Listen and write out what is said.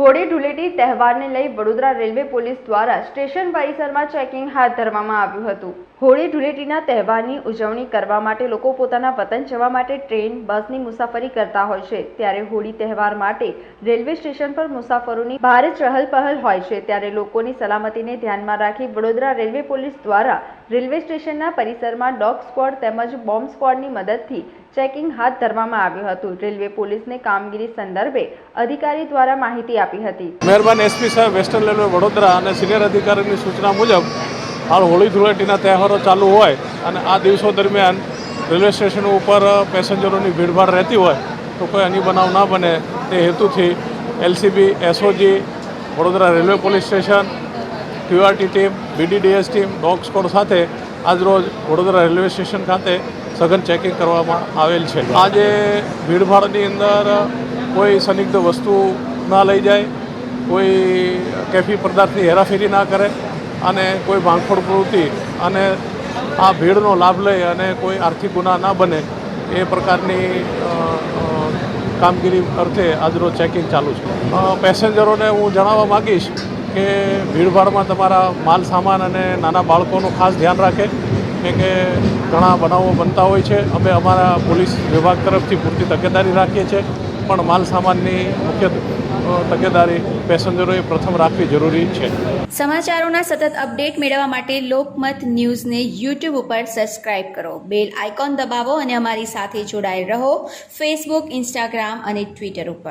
હોળી ધૂળેટી તહેવારને લઈ Vadodara railway police દ્વારા સ્ટેશન પરિસરમાં ચેકિંગ હાથ ધરવામાં આવ્યું હતું. હોળી ધૂળેટીના તહેવારની ઉજવણી કરવા માટે લોકો પોતાના વતન જવા માટે ટ્રેન, બસની મુસાફરી કરતા હોય છે. ત્યારે હોળી તહેવાર માટે રેલવે સ્ટેશન પર મુસાફરોની ભારે ચહલ પહલ હોય છે. ત્યારે લોકોની સલામતીને ધ્યાનમાં રાખી વડોદરા રેલવે પોલીસ દ્વારા રેલવે સ્ટેશનના પરિસરમાં ડોગ સ્ક્વોડ તેમજ બોમ્બ સ્ક્વોડની મદદથી ચેકિંગ હાથ ધરવામાં આવ્યું હતું. રેલવે પોલીસને કામગીરી સંદર્ભે અધિકારી દ્વારા માહિતી આપી હતી. મહેરબાન એસપી સાહેબ, વેસ્ટર્ન રેલવે વડોદરા અને સિનિયર અધિકારીની સૂચના મુજબ હાલ હોળી ધૂળેટીના તહેવારો ચાલુ હોય અને આ દિવસો દરમિયાન રેલવે સ્ટેશન ઉપર પેસેન્જરોની ભીડભાડ રહેતી હોય તો કોઈ અન્ય બનાવ ના બને. તે હેતુથી LCB, SOG, Vadodara railway police station QRT team, BDDS team, dog squad સાથે આજરોજ વડોદરા રેલવે સ્ટેશન ખાતે સઘન ચેકિંગ કરવામાં આવેલ છે. આજે ભીડભાડની અંદર કોઈ સંદિગ્ધ વસ્તુ ના લઈ જાય, કોઈ કેફી પદાર્થની હેરાફેરી ના કરે અને કોઈ ભાંગફોડ પ્રવૃત્તિ અને આ ભીડનો લાભ લઈ અને કોઈ આર્થિક ગુના ના બને એ પ્રકારની કામગીરી અર્થે આજરોજ ચેકિંગ ચાલુ છે. પેસેન્જરોને હું જણાવવા માગીશ કે ભીડભાડમાં તમારા માલ, સામાન અને નાના બાળકોનું ખાસ ધ્યાન રાખે કેમ કે ઘણા બનાવો બનતા હોય છે. અમે અમારા પોલીસ વિભાગ તરફથી પૂરતી તકેદારી રાખીએ છીએ. પણ માલ, સામાનની મુખ્ય તકેદારી પેસેન્જરોએ પ્રથમ રાખવી જરૂરી છે. સમાચારોના સતત અપડેટ મેળવવા માટે લોકમત ન્યૂઝને યુટ્યુબ ઉપર સબસ્ક્રાઇબ કરો. બેલ આઇકોન દબાવો અને અમારી સાથે જોડાયેલ રહો. ફેસબુક, ઇન્સ્ટાગ્રામ અને ટ્વિટર ઉપર.